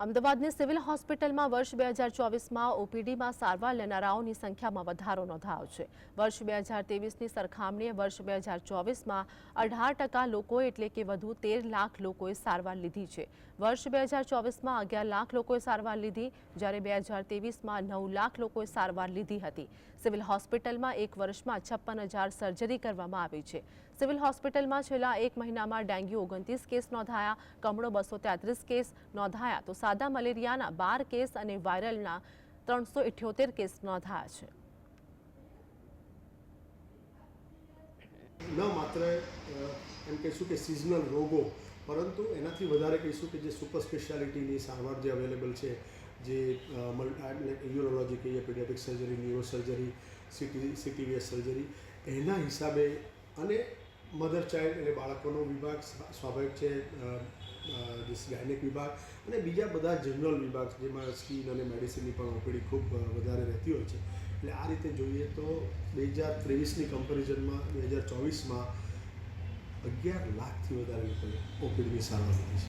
અમદાવાદની સિવિલ હોસ્પિટલમાં વર્ષ બે હજાર ચોવીસમાં ઓપીડીમાં સારવાર લેનારાઓની સંખ્યામાં વધારો નોંધાયો છે. વર્ષ બે હજાર તેવીસની સરખામણીએ વર્ષ બે હજાર ચોવીસમાં અઢાર ટકા લોકોએ એટલે કે વધુ તેર લાખ લોકોએ સારવાર લીધી છે. વર્ષ બે હજાર ચોવીસમાં અગિયાર લાખ લોકોએ સારવાર લીધી, જ્યારે બે હજાર તેવીસમાં નવ લાખ લોકોએ સારવાર લીધી હતી. સિવિલ હોસ્પિટલમાં એક વર્ષમાં છપ્પન હજાર સર્જરી કરવામાં આવી છે. સિવિલ હોસ્પિટલમાં છેલ્લા એક મહિનામાં ડેન્ગ્યુ ઓગણત્રીસ કેસ નોંધાયા, કમળો બસો તેત્રીસ કેસ નોંધાયા, તો સાદા મલેરિયાના બાર કેસ અને વાયરલના ત્રણસો ઇઠ્યોતેર કેસ નોંધાયા છે. ન માત્ર એમ કહીશું કે સિઝનલ રોગો, પરંતુ એનાથી વધારે કહીશું કે જે સુપર સ્પેશિયાલિટીની સારવાર જે અવેલેબલ છે, જે યુરોલોજી કહીએ pediatric surgery neuro surgery CT CTVS surgery એના હિસાબે અને મધર ચાઇલ્ડ એટલે બાળકોનો વિભાગ સ્વાભાવિક છે ગાયનેક વિભાગ અને બીજા બધા જનરલ વિભાગ જેમાં સ્કીન અને મેડિસિનની પણ ઓપીડી ખૂબ વધારે રહેતી હોય છે. એટલે આ રીતે જોઈએ તો બે હજાર ત્રેવીસની કમ્પેરિઝનમાં બે હજાર ચોવીસમાં અગિયાર લાખથી વધારે લોકોએ ઓપીડીની સારવાર લીધી છે.